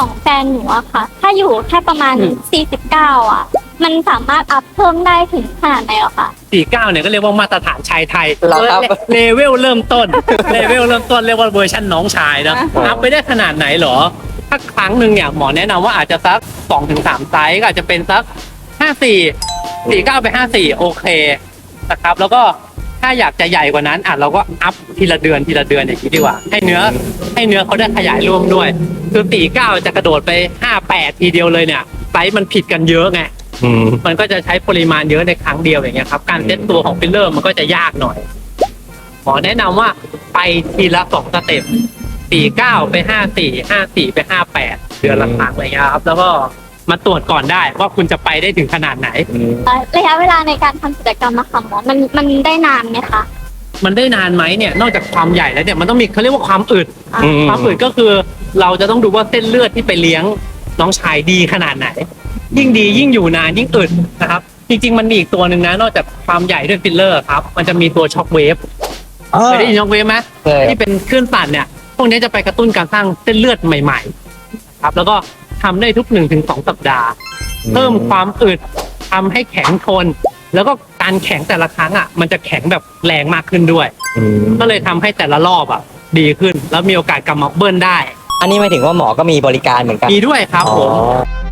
ของแฟนหนูอะค่ะ ถ้าอยู่แค่ประมาณ49 อะ มันสามารถอัพเพิ่มได้ถึงขนาดไหนอะคะ49เนี่ยก็เรียกว่ามาตรฐานชายไทยเหรอครับเลเวลเริ่มต้น เลเวลเริ่มต้นเรียกว่าเวอร์ชันน้องชายนะอัพไปได้ขนาดไหนเหรอ ถ้าครั้งหนึ่งเนี่ยหมอแนะนำว่าอาจจะสัก2-3ถึงไซส์ก็อาจจะเป็นสัก54 49ไป54โอเคนะครับ แล้วก็ ถ้าอยากจะใหญ่กว่านั้นอะเราก็อัพทีละเดือนทีละเดือนอย่างนี้ดีกว่า ให้เนื้อให้เนื้อเขาได้ขยายร่วมด้วย คือ49จะกระโดดไป58ทีเดียวเลยเนี่ยไซส์มันผิดกันเยอะไงอืมมันก็จะใช้ปริมาณเยอะในครั้งเดียวอย่างเงี้ยครับการเซตตัวของฟิลเลอร์มันก็จะยากหน่อยหมอแนะนำว่าไปทีละสองสเต็ปสี่เก้าไปห้าสี่ห้าสี่ไปห้าแปดเดือนละครั้งอะไรเงี้ยครับ แล้วก็ มาตรวจก่อนได้ว่าคุณจะไปได้ถึงขนาดไหน เอ่อระยะเวลาในการทำกิจกรรมอะค่ะหมอมันมันได้นานไหมคะมันได้นานไหมเนี่ยนอกจากความใหญ่แล้วเนี่ยมันต้องมีเขาเรียกว่าความอึดอะอืม ความอึดก็คือเราจะต้องดูว่าเส้นเลือดที่ไปเลี้ยงน้องชายดีขนาดไหน ยิ่งดียิ่งอยู่นานยิ่งอึดนะครับ จริง ๆ มันมีอีกตัวหนึ่งนะ นอกจากความใหญ่ด้วยฟิลเลอร์ครับ มันจะมีตัวช็อคเวฟเคยได้ยินช็อคเวฟไหมเคยที่เป็นคลื่นสั่นเนี่ย พวกนี้จะไปกระตุ้นการสร้างเส้นเลือดใหม่ ๆ ครับ แล้วก็ ทำได้ทุกหนึ่งถึงสองสัปดาห์ เพิ่มความอึดทำให้แข็งทน แล้วก็การแข็งแต่ละครั้งอะมันจะแข็งแบบแรงมากขึ้นด้วยอืมก็เลยทำให้แต่ละรอบอะ ดีขึ้นแล้วมีโอกาสกลับมาเบิ้ลได้ อันนี้หมายถึงว่าหมอก็มีบริการเหมือนกัน มีด้วยครับผม อ๋อ